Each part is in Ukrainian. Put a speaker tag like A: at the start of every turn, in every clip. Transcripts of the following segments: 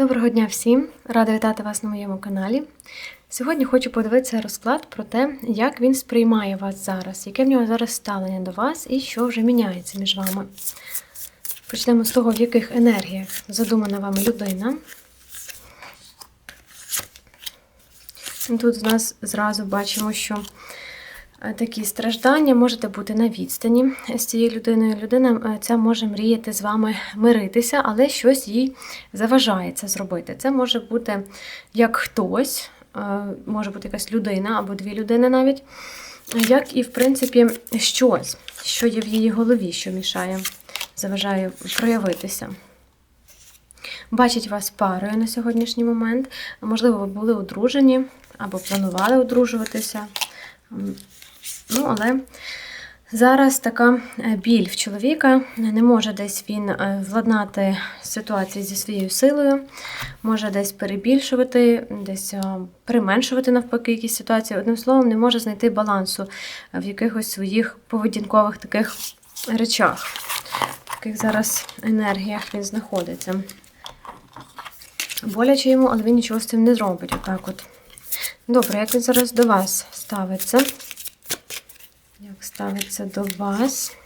A: Доброго дня всім! Рада вітати вас на моєму каналі. Сьогодні хочу подивитися розклад про те, як він сприймає вас зараз, яке в нього зараз ставлення до вас і що вже міняється між вами. Почнемо з того, в яких енергіях задумана вами людина. Тут з нас зразу бачимо, що такі страждання можете бути на відстані з цією людиною. Людина е, ця може мріяти з вами миритися, але щось їй заважає це зробити. Це може бути як хтось, е, може бути якась людина або дві людини навіть, як і, в принципі, щось, що є в її голові, що мішає, заважає проявитися. Бачить вас парою на сьогоднішній момент. Можливо, ви були одружені або планували одружуватися. Ну, але зараз така е, біль в чоловіка. Не може десь він е, владнати ситуацію зі своєю силою, може десь перебільшувати, десь е, применшувати навпаки якісь ситуації. Одним словом, не може знайти балансу в якихось своїх поведінкових таких речах, в яких зараз енергіях він знаходиться. Боляче йому, але він нічого з цим не зробить. Отак от. Добре, як він зараз до вас ставиться? Як ставиться до вас?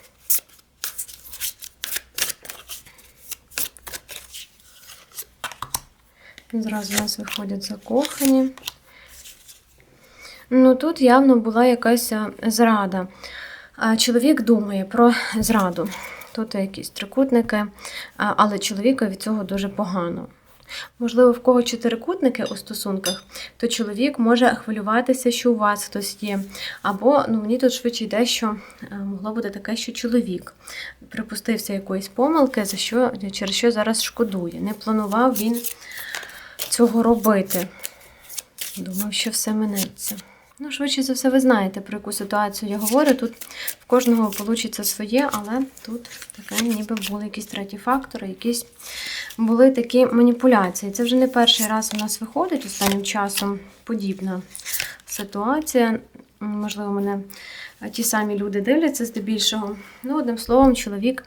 A: Зразу у нас виходять закохані. Ну, тут явно була якась зрада. Чоловік думає про зраду. Тут якісь трикутники, але чоловіка від цього дуже погано. Можливо, в кого чотирикутники у стосунках, то чоловік може хвилюватися, що у вас хтось є. Або ну, мені тут швидше йде, що е, могло бути таке, що чоловік припустився якоїсь помилки, за що, через що зараз шкодує. Не планував він цього робити. Думав, що все минеться. Ну, швидше за все, ви знаєте, про яку ситуацію я говорю. Тут в кожного вийде своє, але тут таке ніби були якісь треті фактори, якісь були такі маніпуляції. Це вже не перший раз у нас виходить останнім часом подібна ситуація. Можливо, мене ті самі люди дивляться здебільшого. Ну, одним словом, чоловік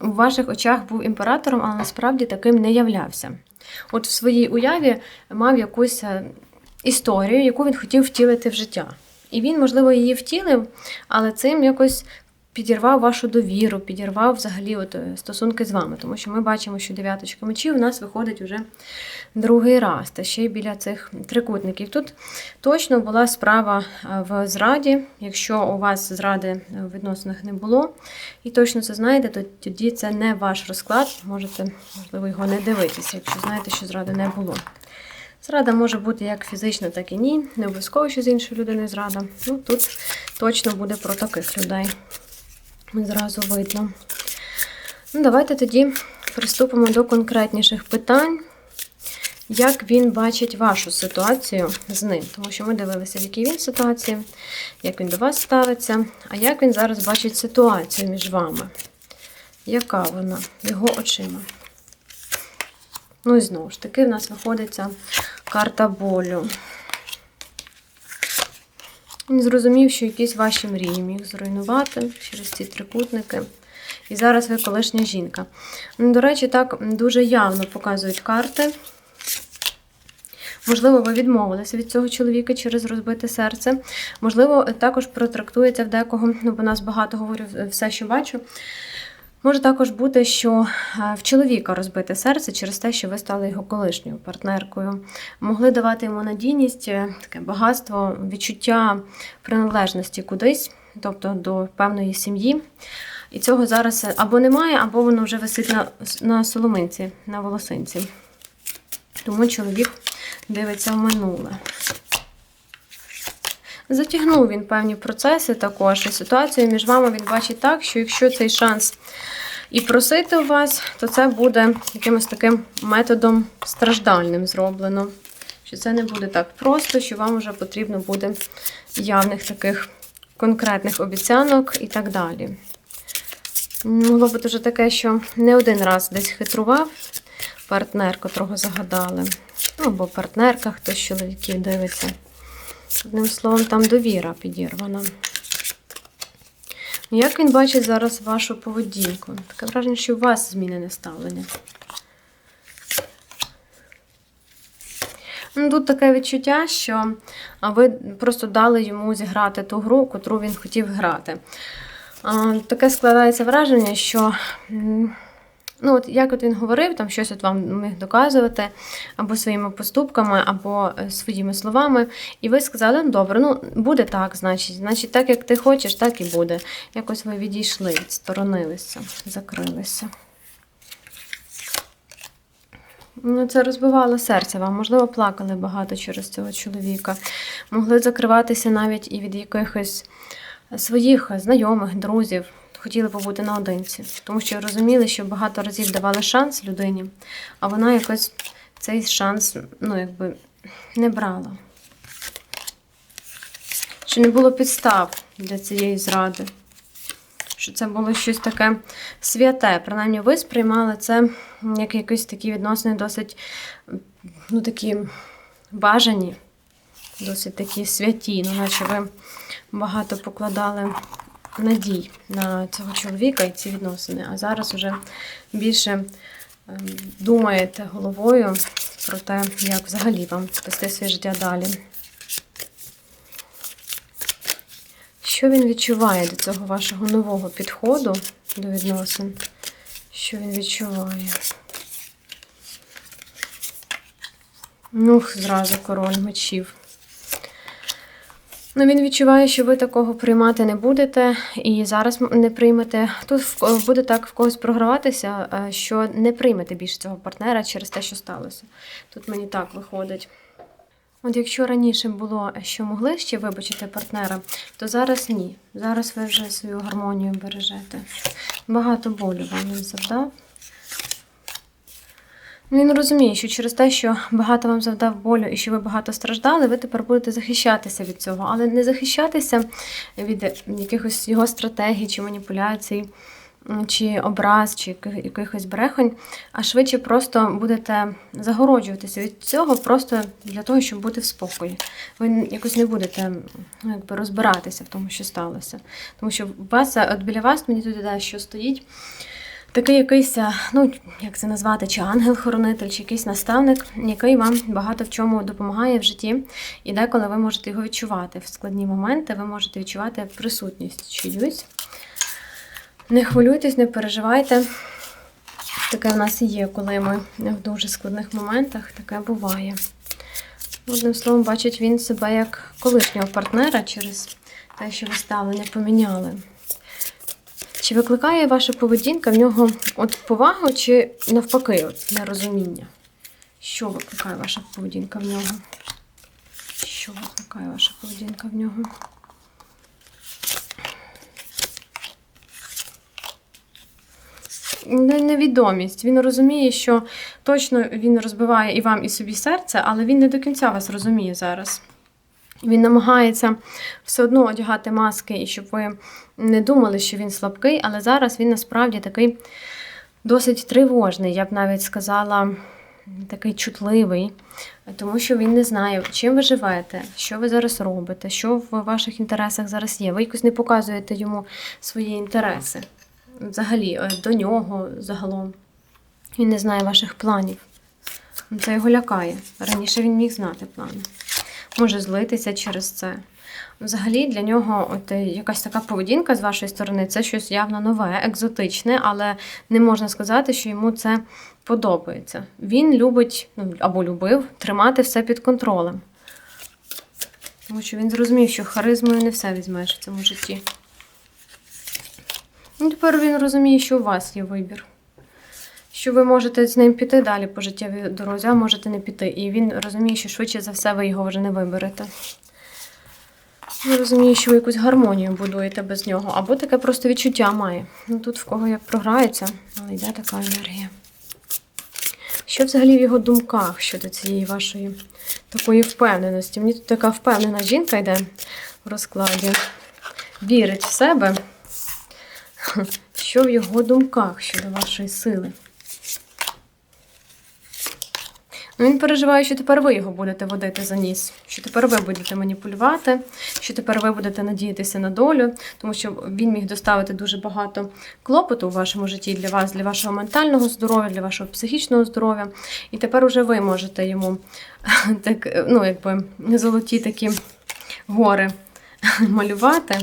A: у ваших очах був імператором, але насправді таким не являвся. От в своїй уяві мав якусь е, історію, яку він хотів втілити в життя. І він, можливо, її втілив, але цим якось підірвав вашу довіру, підірвав взагалі от е, стосунки з вами. Тому що ми бачимо, що дев'яточка мечів у нас виходить вже другий раз, та ще й біля цих трикутників. Тут точно була справа е, в зраді. Якщо у вас зради в відносинах не було, і точно це знаєте, то тоді це не ваш розклад. Можете, можливо, його не дивитися, якщо знаєте, що зради не було. Зрада може бути як фізична, так і ні. Не обов'язково, що з іншої людини зрада. Ну, Тут точно буде про таких людей. Зразу видно. Ну, Давайте тоді приступимо до конкретніших питань, як він бачить вашу ситуацію з ним. Тому що ми дивилися, в якій він ситуації, як він до вас ставиться, а як він зараз бачить ситуацію між вами. Яка вона його очима? Ну і знову ж таки, в нас виходиться карта болю. Він зрозумів, що якісь ваші мрії міг зруйнувати через ці трикутники. І зараз ви колишня жінка. Ну, До речі, так дуже явно показують карти. Можливо, ви відмовилися від цього чоловіка через розбите серце. Можливо, також протрактується в декого, ну, бо нас багато говорю все, що бачу. Може також бути, що е, в чоловіка розбите серце через те, що ви стали його колишньою партнеркою. Могли давати йому надійність, е, таке багатство, відчуття приналежності кудись, тобто до певної сім'ї. І цього зараз або немає, або воно вже висить на, на соломинці, на волосинці. Тому чоловік дивиться в минуле. Затягнув він певні процеси також. І ситуацію між вами він бачить так, що якщо цей шанс і просити у вас, то це буде якимось таким методом страждальним зроблено. Що це не буде так просто, що вам вже потрібно буде явних таких конкретних обіцянок і так далі. Могло бути вже таке, що не один раз десь хитрував партнер, котрого загадали. Ну, або партнерка, хтось чоловіків дивиться. Одним словом, там довіра підірвана. Як він бачить зараз вашу поведінку? Таке враження, що у вас змінене ставлення. Ну, Тут таке відчуття, що ви просто дали йому зіграти ту гру, котру він хотів грати. Таке складається враження, що ну, от як от він говорив, там щось от вам міг доказувати або своїми поступками, або е, своїми словами. І ви сказали, ну добре, ну буде так, значить, значить, так як ти хочеш, так і буде. Якось ви відійшли, відсторонилися, закрилися. Ну, це розбивало серце вам. Можливо, плакали багато через цього чоловіка. Могли закриватися навіть і від якихось своїх знайомих, друзів. Хотіли побути наодинці. Тому що розуміли, що багато разів давали шанс людині, а вона якось цей шанс, ну, якби, не брала. Що не було підстав для цієї зради. Що це було щось таке святе. Принаймні, ви сприймали це як якісь такі відносини досить ну, такі бажані, досить такі святі, ну, наче ви багато покладали надій на цього чоловіка і ці відносини. А зараз вже більше ем, думаєте головою про те, як взагалі вам вести своє життя далі. Що він відчуває до цього вашого нового підходу до відносин? Що він відчуває? Ну, зразу король мечів. Ну, він відчуває, що ви такого приймати не будете, і зараз не приймете. Тут буде так в когось програватися, е, що не приймете більше цього партнера через те, що сталося. Тут мені так виходить. От якщо раніше було, що могли ще вибачити партнера, то зараз ні. Зараз ви вже свою гармонію бережете. Багато болю вам він завдав. Він розуміє, що через те, що багато вам завдав болю і що ви багато страждали, ви тепер будете захищатися від цього, але не захищатися від якихось його стратегій чи маніпуляцій, чи образ, чи якихось брехонь, а швидше просто будете загороджуватися від цього просто для того, щоб бути в спокої. Ви якось не будете якби, розбиратися в тому, що сталося. Тому що вас, от біля вас мені тут що стоїть такий якийсь, ну як це назвати, чи ангел-хоронитель, чи якийсь наставник, який вам багато в чому допомагає в житті, і деколи ви можете його відчувати. В складні моменти ви можете відчувати присутність чиюсь. Не хвилюйтесь, не переживайте. Таке в нас і є, коли ми в дуже складних моментах, таке буває. Одним словом, бачить він себе як колишнього партнера через те, що ви ставлення поміняли. Чи викликає ваша поведінка в нього от повагу, чи навпаки, от нерозуміння? Що викликає ваша поведінка в нього? Що викликає ваша поведінка в нього? Невідомість. Він розуміє, що точно він розбиває і вам, і собі серце, але він не до кінця вас розуміє зараз. Він намагається все одно одягати маски, і щоб ви не думали, що він слабкий, але зараз він насправді такий досить тривожний, я б навіть сказала, такий чутливий, тому що він не знає, чим ви живете, що ви зараз робите, що в ваших інтересах зараз є. Ви якось не показуєте йому свої інтереси. Взагалі, е, до нього загалом. Він не знає ваших планів. Це його лякає. Раніше він міг знати плани може злитися через це. Взагалі для нього от е, якась така поведінка з вашої сторони це щось явно нове, екзотичне, але не можна сказати, що йому це подобається. Він любить ну, або любив тримати все під контролем. Тому що він зрозумів, що харизмою не все візьмеш в цьому житті. І тепер він розуміє, що у вас є вибір. Що ви можете з ним піти далі по життєвій дорозі, а можете не піти. І він розуміє, що швидше за все ви його вже не виберете. Він розуміє, що ви якусь гармонію будуєте без нього, або таке просто відчуття має. Ну тут в кого як програється, але йде така енергія. Що взагалі в його думках щодо цієї вашої такої впевненості? Мені тут така впевнена жінка йде в розкладі. Вірить в себе. Що в його думках щодо вашої сили? Ну, він переживає, що тепер ви його будете водити за ніс, що тепер ви будете маніпулювати, що тепер ви будете надіятися на долю, тому що він міг доставити дуже багато клопоту у вашому житті для вас, для вашого ментального здоров'я, для вашого психічного здоров'я. І тепер уже ви можете йому так, ну, якби, золоті такі гори малювати.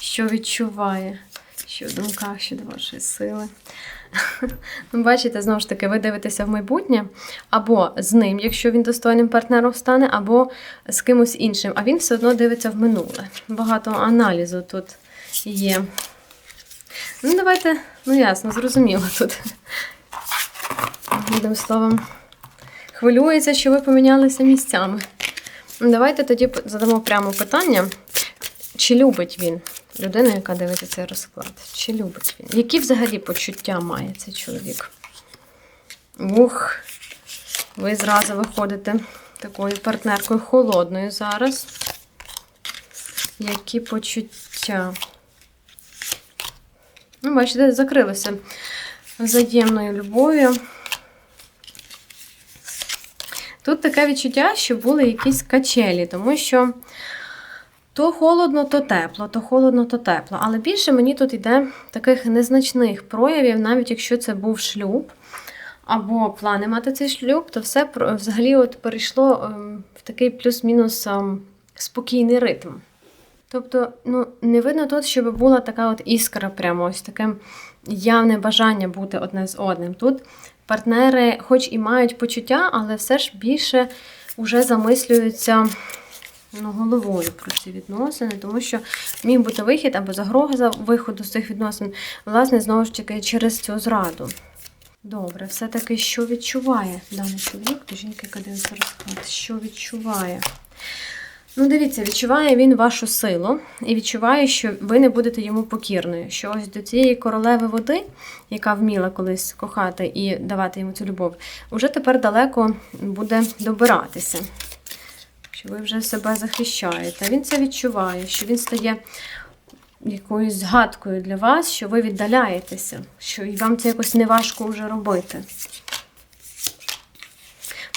A: Що відчуває, що в думках щодо вашої сили. Ну, Бачите, знову ж таки, ви дивитеся в майбутнє, або з ним, якщо він достойним партнером стане, або з кимось іншим. А він все одно дивиться в минуле. Багато аналізу тут є. Ну, давайте, ну ясно, зрозуміло тут. Одним словом, хвилюється, що ви помінялися місцями. Давайте тоді задамо прямо питання, чи любить він людину, яка дивиться цей розклад? Чи любить він? Які взагалі почуття має цей чоловік? Ух, ви зразу виходите такою партнеркою холодною зараз. Які почуття? Ну, бачите, закрилося взаємною любов'ю. Тут таке відчуття, що були якісь качелі, тому що то холодно, то тепло, то холодно, то тепло. Але більше мені тут йде таких незначних проявів, навіть якщо це був шлюб, або плани мати цей шлюб, то все взагалі от перейшло ем, в такий плюс-мінус ем, спокійний ритм. Тобто, ну, не видно тут, щоб була така от іскра, прямо ось таке явне бажання бути одне з одним. Тут партнери, хоч і мають почуття, але все ж більше вже замислюються ну, головою про ці відносини, тому що міг бути вихід або загроза виходу з цих відносин, власне, знову ж таки, через цю зраду. Добре, все-таки що відчуває даний чоловік, до жінки, яка дивиться розклад, що відчуває? Ну, дивіться, відчуває він вашу силу і відчуває, що ви не будете йому покірною. Що ось до цієї королеви води, яка вміла колись кохати і давати йому цю любов, уже тепер далеко буде добиратися. Що ви вже себе захищаєте. Він це відчуває, що він стає якоюсь згадкою для вас, що ви віддаляєтеся, що і вам це якось неважко вже робити.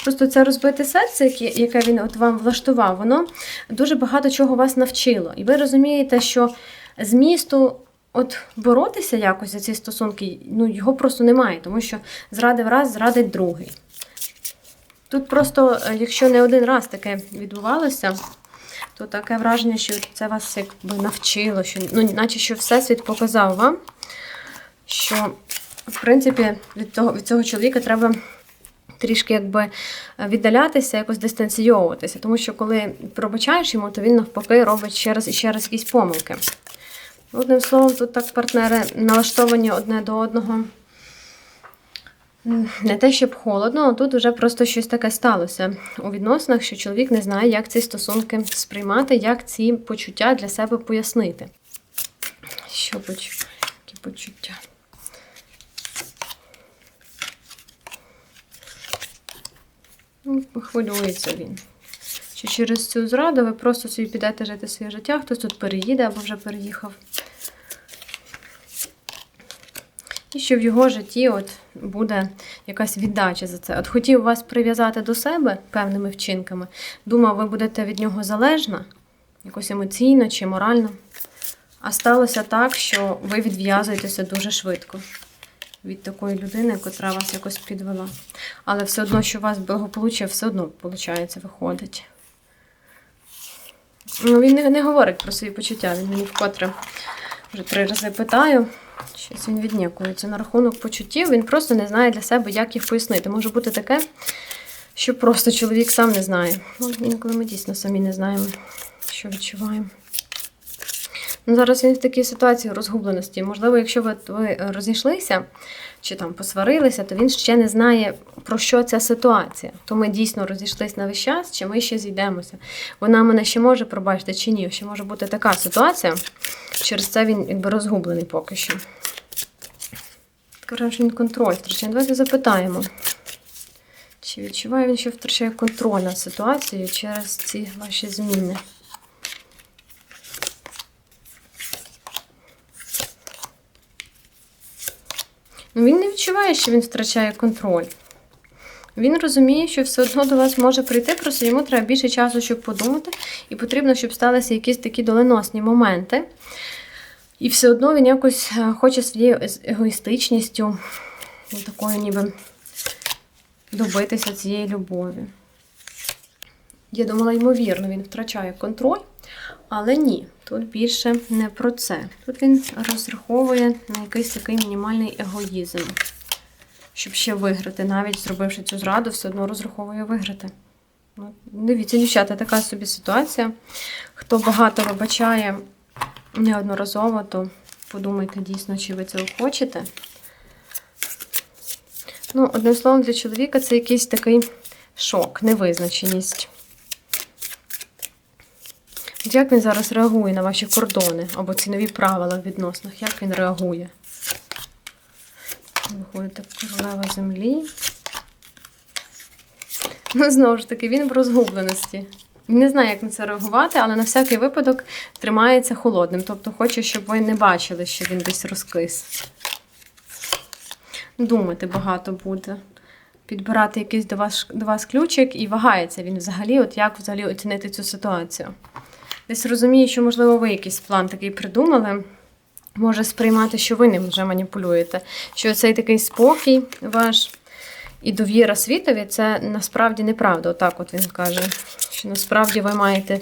A: Просто це розбите серце, яке, він от вам влаштував, воно дуже багато чого вас навчило. І ви розумієте, що змісту от боротися якось за ці стосунки, ну його просто немає, тому що зрадив раз, зрадить другий. Тут просто, е, якщо не один раз таке відбувалося, то таке враження, що це вас якби навчило, що, ну, наче що Всесвіт показав вам, що, в принципі, від, того, від цього чоловіка треба трішки якби віддалятися, якось дистанційовуватися. Тому що коли пробачаєш йому, то він навпаки робить ще раз і ще раз якісь помилки. Одним словом, тут так партнери налаштовані одне до одного. Не те, щоб холодно, а тут вже просто щось таке сталося у відносинах, що чоловік не знає, як ці стосунки сприймати, як ці почуття для себе пояснити. Що почуття? Які почуття? Ну, хвилюється він. Чи через цю зраду ви просто собі підете жити своє життя, хтось тут переїде або вже переїхав. І що в його житті от буде якась віддача за це. От хотів вас прив'язати до себе певними вчинками, думав, ви будете від нього залежна, якось емоційно чи морально. А сталося так, що ви відв'язуєтеся дуже швидко від такої людини, котра вас якось підвела. Але все одно, що у вас благополуччя, все одно, виходить, виходить. Ну, він не, не говорить про свої почуття, він мені вкотре вже три рази питаю. Щось він віднікується на рахунок почуттів, він просто не знає для себе, як їх пояснити. Може бути таке, що просто чоловік сам не знає. Ну, інколи ми дійсно самі не знаємо, що відчуваємо. Ну, зараз він в такій ситуації розгубленості. Можливо, якщо ви, ви розійшлися чи там посварилися, то він ще не знає, про що ця ситуація. То ми дійсно розійшлися на весь час, чи ми ще зійдемося. Вона мене ще може пробачити чи ні. Ще може бути така ситуація. Через це він якби розгублений поки що. Таке, він контроль втрачає. Давайте запитаємо. Чи відчуває він, що втрачає контроль над ситуацією через ці ваші зміни? Він не відчуває, що він втрачає контроль. Він розуміє, що все одно до вас може прийти, просто йому треба більше часу, щоб подумати, і потрібно, щоб сталися якісь такі доленосні моменти. І все одно він якось е, хоче своєю егоїстичністю, ну, такою ніби добитися цієї любові. Я думала, ймовірно, він втрачає контроль, але ні, тут більше не про це. Тут він розраховує на якийсь такий мінімальний егоїзм, щоб ще виграти. Навіть зробивши цю зраду, все одно розраховує виграти. Ну, дивіться, дівчата, така собі ситуація. Хто багато вибачає неодноразово, то подумайте дійсно, чи ви цього хочете. Ну, одним словом, для чоловіка це якийсь такий шок, невизначеність. Як він зараз реагує на ваші кордони або ці нові правила в відносинах? Як він реагує? Виходите королева землі. Ну, знову ж таки, він в розгубленості. Він не знає, як на це реагувати, але на всякий випадок тримається холодним. Тобто хоче, щоб ви не бачили, що він десь розкис. Думати багато буде. Підбирати якийсь до вас, до вас ключик і вагається він взагалі, от як взагалі оцінити цю ситуацію. Десь розуміє, що, можливо, ви якийсь план такий придумали. Може сприймати, що ви ним вже маніпулюєте. Що цей такий спокій ваш і довіра світові це насправді неправда. Отак от він каже. Що насправді ви маєте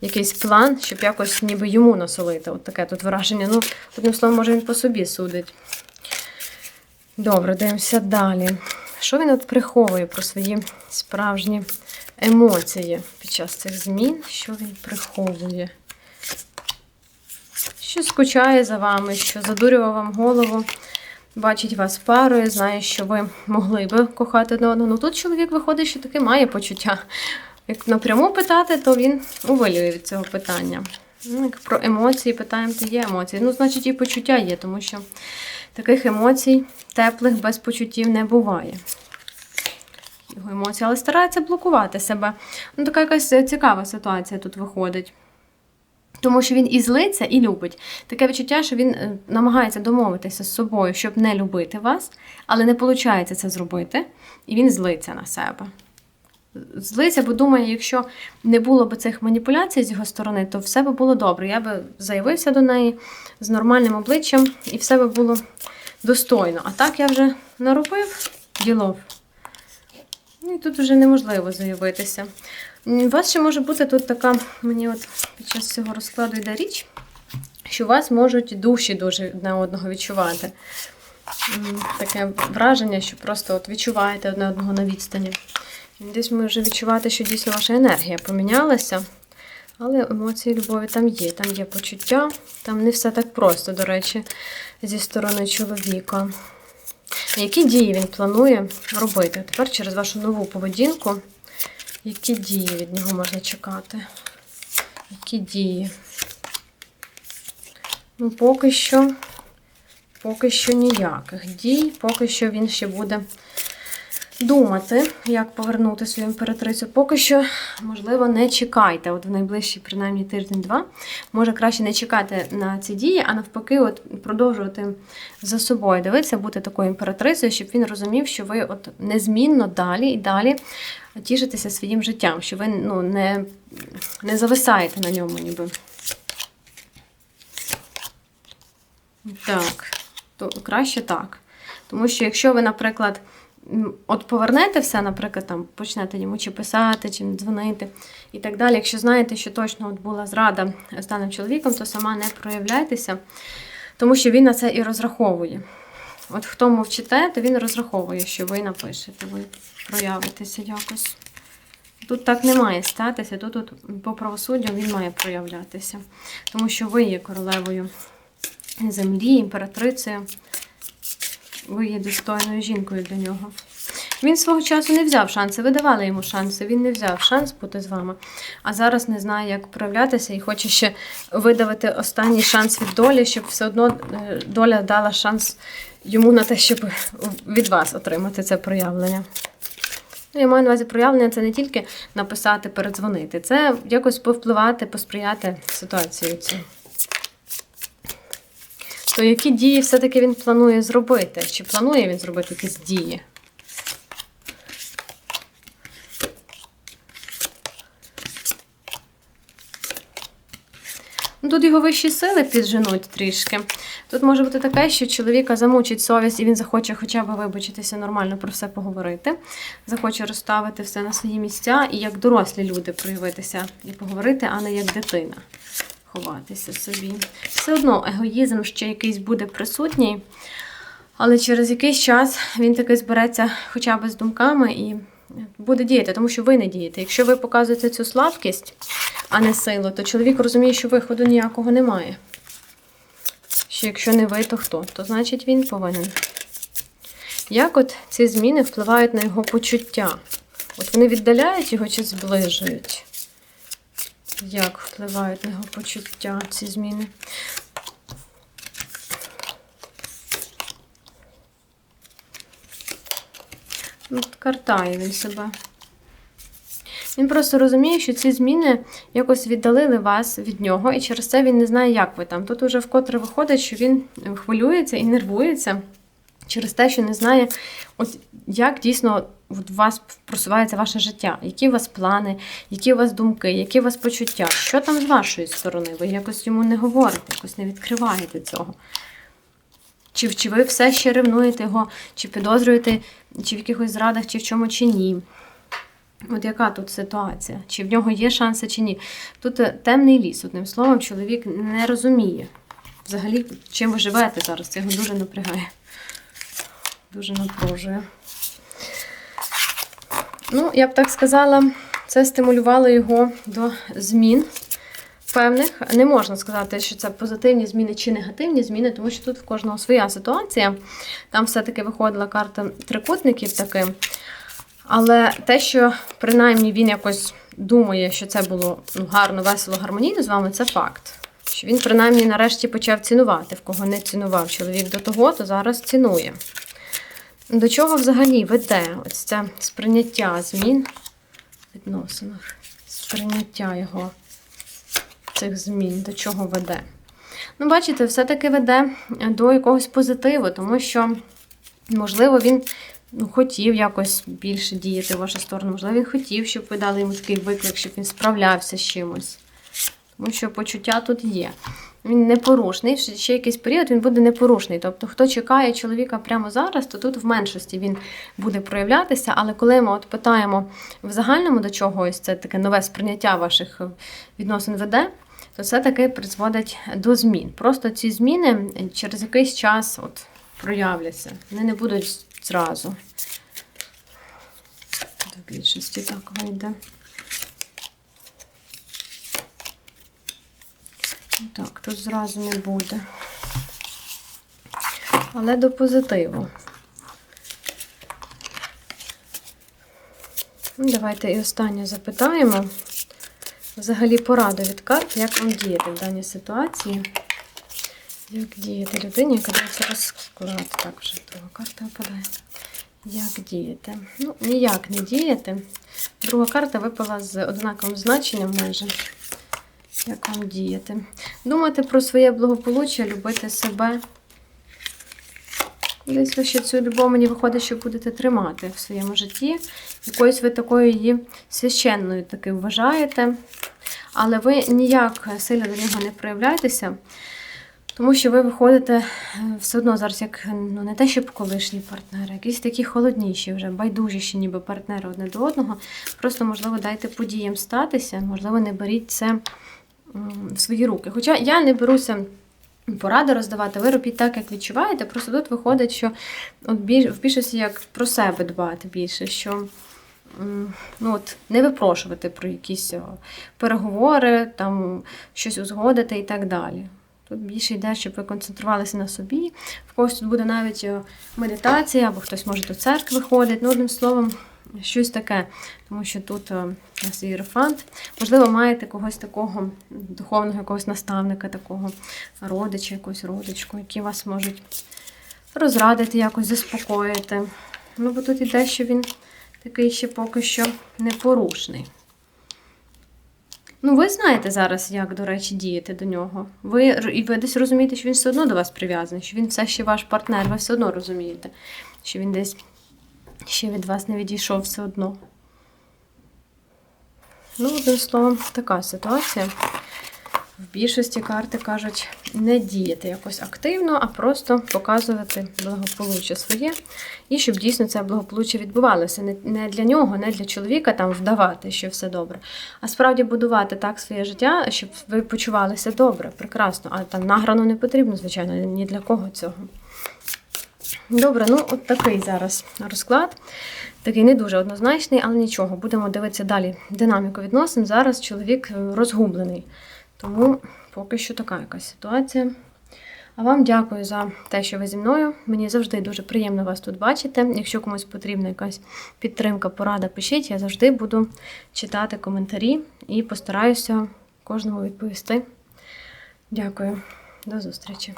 A: якийсь план, щоб якось ніби йому насолити. От таке тут враження. Ну, одним словом, може він по собі судить. Добре, дивимося далі. Що він от приховує про свої справжні емоції під час цих змін? Що він приховує? Що скучає за вами, що задурював вам голову, бачить вас парою, знає, що ви могли би кохати одне одного. Ну тут чоловік виходить, що таки має почуття. Як напряму питати, то він увилює від цього питання. Ну, як про емоції питаємо, то є емоції. Ну, значить, і почуття є, тому що таких емоцій теплих без почуттів не буває. Його емоції, але старається блокувати себе. Ну, така якась цікава ситуація тут виходить. Тому що він і злиться, і любить. Таке відчуття, що він е, намагається домовитися з собою, щоб не любити вас, але не виходить це зробити, і він злиться на себе. Злиться, бо думає, якщо не було б цих маніпуляцій з його сторони, то все би було добре. Я би заявився до неї з нормальним обличчям, і все би було достойно. А так я вже наробив ділов. Ну і тут вже неможливо заявитися. У вас ще може бути тут така, мені от під час цього розкладу йде річ, що у вас можуть душі дуже одне одного відчувати. Таке враження, що просто от відчуваєте одне одного на відстані. Десь може відчувати, що дійсно ваша енергія помінялася. Але емоції любові там є, там є почуття, там не все так просто, до речі, зі сторони чоловіка. Які дії він планує робити? Тепер через вашу нову поведінку. Які дії від нього можна чекати? Які дії? Ну, поки що, поки що ніяких дій, поки що він ще буде думати, як повернути свою імператрицю. Поки що, можливо, не чекайте. От в найближчий, принаймні, тиждень-два. Може краще не чекати на ці дії, а навпаки, от продовжувати за собою дивитися, бути такою імператрицею, щоб він розумів, що ви от незмінно далі і далі тішитеся своїм життям, що ви ну, не, не зависаєте на ньому, ніби. Так, то краще так. Тому що якщо ви, наприклад, от повернете все, наприклад, там почнете йому чи писати, чи дзвонити і так далі. Якщо знаєте, що точно от була зрада з даним чоловіком, то сама не проявляйтеся, тому що він на це і розраховує. От хто мовчите, то він розраховує, що ви напишете, ви проявитеся якось. Тут так не має статися, тут, тут по правосуддю він має проявлятися, тому що ви є королевою землі, імператрицею. Ви є достойною жінкою для нього. Він свого часу не взяв шанси, ви давали йому шанси. Він не взяв шанс бути з вами. А зараз не знає, як проявлятися, і хоче ще видавити останній шанс від долі, щоб все одно е, доля дала шанс йому на те, щоб від вас отримати це проявлення. Ну, Я маю на увазі проявлення це не тільки написати, передзвонити, це якось повпливати, посприяти ситуації. То які дії все-таки він планує зробити? Чи планує він зробити якісь дії? Ну, Тут його вищі сили підженуть трішки. Тут може бути таке, що чоловіка замучить совість, і він захоче хоча б вибачитися нормально про все поговорити, захоче розставити все на свої місця і як дорослі люди проявитися і поговорити, а не як дитина ховатися собі. Все одно егоїзм ще якийсь буде присутній, але через якийсь час він таки збереться хоча б з думками і буде діяти, тому що ви не дієте. Якщо ви показуєте цю слабкість, а не силу, то чоловік розуміє, що виходу ніякого немає. Що якщо не ви, то хто? То значить він повинен. Як от ці зміни впливають на його почуття? От вони віддаляють його чи зближують? Як впливають на його почуття ці зміни? Ну, Картає він себе. Він просто розуміє, що ці зміни якось віддалили вас від нього, і через це він не знає, як ви там. Тут уже вкотре виходить, що він хвилюється і нервується через те, що не знає, от як дійсно у вас просувається ваше життя, які у вас плани, які у вас думки, які у вас почуття, що там з вашої сторони? Ви якось йому не говорите, якось не відкриваєте цього. Чи, чи ви все ще ревнуєте його, чи підозрюєте, чи в якихось зрадах, чи в чому, чи ні. От яка тут ситуація? Чи в нього є шанси, чи ні? Тут е, темний ліс, одним словом, чоловік не розуміє взагалі, чим ви живете зараз. Це його дуже напрягає. Дуже напружує. Ну, я б так сказала, це стимулювало його до змін певних. Не можна сказати, що це позитивні зміни чи негативні зміни, тому що тут в кожного своя ситуація. Там все-таки виходила карта трикутників таки. Але те, що принаймні він якось думає, що це було ну, гарно, весело, гармонійно з вами, це факт. Що він принаймні нарешті почав цінувати, в кого не цінував чоловік до того, то зараз цінує. До чого взагалі веде ось це сприйняття змін в відносинах, сприйняття його цих змін, до чого веде? Ну, бачите, все-таки веде до якогось позитиву, тому що, можливо, він ну, хотів якось більше діяти в вашу сторону. Можливо, він хотів, щоб ви дали йому такий виклик, щоб він справлявся з чимось. Тому що почуття тут є. Він непорушний, ще якийсь період він буде непорушний. Тобто, хто чекає чоловіка прямо зараз, то тут в меншості він буде проявлятися. Але коли ми от питаємо в загальному до чого ось це таке нове сприйняття ваших відносин веде, то це таки призводить до змін. Просто ці зміни через якийсь час от проявляться. Вони не будуть зразу. До більшості так вийде. Так, тут зразу не буде. Але до позитиву. Ну, Давайте і останнє запитаємо. Взагалі пораду від карт, як вам діяти в даній ситуації. Як діяти людині, яка дається розклад. Так, вже друга карта випадає. Як діяти? Ну, ніяк не діяти. Друга карта випала з однаковим значенням майже. Як вам діяти? Думати про своє благополуччя, любити себе. Десь ви ще цю любов мені виходить, що будете тримати в своєму житті. Якоюсь ви такою її священною таки вважаєте. Але ви ніяк сильно до нього не проявляєтеся, тому що ви виходите е, все одно зараз, як ну не те, щоб колишні партнери, якісь такі холодніші, вже байдужіші, ніби партнери одне до одного. Просто, можливо, дайте подіям статися, можливо, не беріть це в свої руки. Хоча я не беруся поради роздавати, ви робіть так, як відчуваєте. Просто тут виходить, що от більш, в більшості як про себе дбати більше, що ну, от, не випрошувати про якісь переговори, там, щось узгодити і так далі. Тут більше йде, щоб ви концентрувалися на собі. В когось тут буде навіть медитація, або хтось може до церкви ходить. Ну, одним словом, щось таке. Тому що тут у нас ієрофант. Можливо, маєте когось такого духовного якогось наставника, такого родича, якусь родичку, які вас можуть розрадити, якось заспокоїти. Ну, бо тут іде, що він такий ще поки що непорушний. Ну, ви знаєте зараз, як, до речі, діяти до нього. Ви, і ви десь розумієте, що він все одно до вас прив'язаний, що він все ще ваш партнер, ви все одно розумієте, що він десь ще від вас не відійшов все одно. Ну, одним словом, така ситуація. В більшості карти кажуть не діяти якось активно, а просто показувати благополуччя своє. І щоб дійсно це благополуччя відбувалося. Не, для нього, не для чоловіка там вдавати, що все добре, а справді будувати так своє життя, щоб ви почувалися добре, прекрасно. А там награну не потрібно, звичайно, ні для кого цього. Добре, ну от такий зараз розклад. Такий не дуже однозначний, але нічого. Будемо дивитися далі динаміку відносин. Зараз чоловік е, розгублений. Тому поки що така якась ситуація. А вам дякую за те, що ви зі мною. Мені завжди дуже приємно вас тут бачити. Якщо комусь потрібна якась підтримка, порада, пишіть. Я завжди буду читати коментарі і постараюся кожному відповісти. Дякую. До зустрічі.